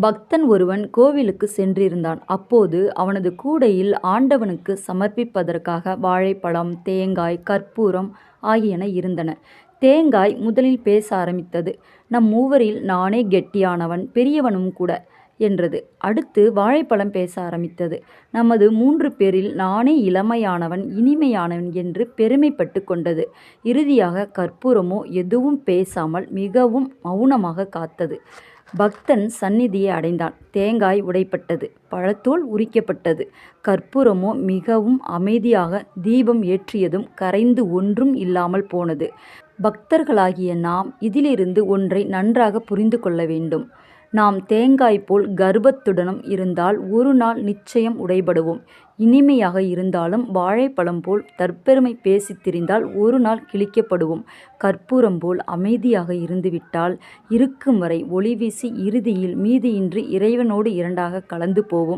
பக்தன் ஒருவன் கோவிலுக்கு சென்றிருந்தான். அப்போது அவனது கூடையில் ஆண்டவனுக்கு சமர்ப்பிப்பதற்காக வாழைப்பழம், தேங்காய், கற்பூரம் ஆகியன இருந்தன. தேங்காய் முதலில் பேச ஆரம்பித்தது. நம் மூவரில் நானே கெட்டியானவன் பெரியவனும் கூட என்றது. அடுத்து வாழைப்பழம் பேச ஆரம்பித்தது. நமது மூன்று பேரில் நானே இளமையானவன் இனிமையானவன் என்று பெருமைப்பட்டு கொண்டது. இறுதியாக கற்பூரமோ எதுவும் பேசாமல் மிகவும் மௌனமாக காத்தது. பக்தன் சந்நிதியை அடைந்தான். தேங்காய் உடைப்பட்டது பழத்தோல் உரிக்கப்பட்டது. கற்பூரமோ மிகவும் அமைதியாக தீபம் ஏற்றியதும் கரைந்து ஒன்றும் இல்லாமல் போனது. பக்தர்களாகிய நாம் இதிலிருந்து ஒன்றை நன்றாக புரிந்து கொள்ள வேண்டும். நாம் தேங்காய் போல் கர்ப்பத்துடனும் இருந்தால் ஒரு நாள் நிச்சயம் உடைபடுவோம். இனிமையாக இருந்தாலும் வாழைப்பழம் போல் தற்பெருமை பேசித் திரிந்தால் ஒரு நாள் கிழிக்கப்படுவோம். கற்பூரம் போல் அமைதியாக இருந்துவிட்டால் இருக்கும் வரை ஒளி வீசி இறுதியில் மீதியின்றி இறைவனோடு இரண்டாக கலந்து போவோம்.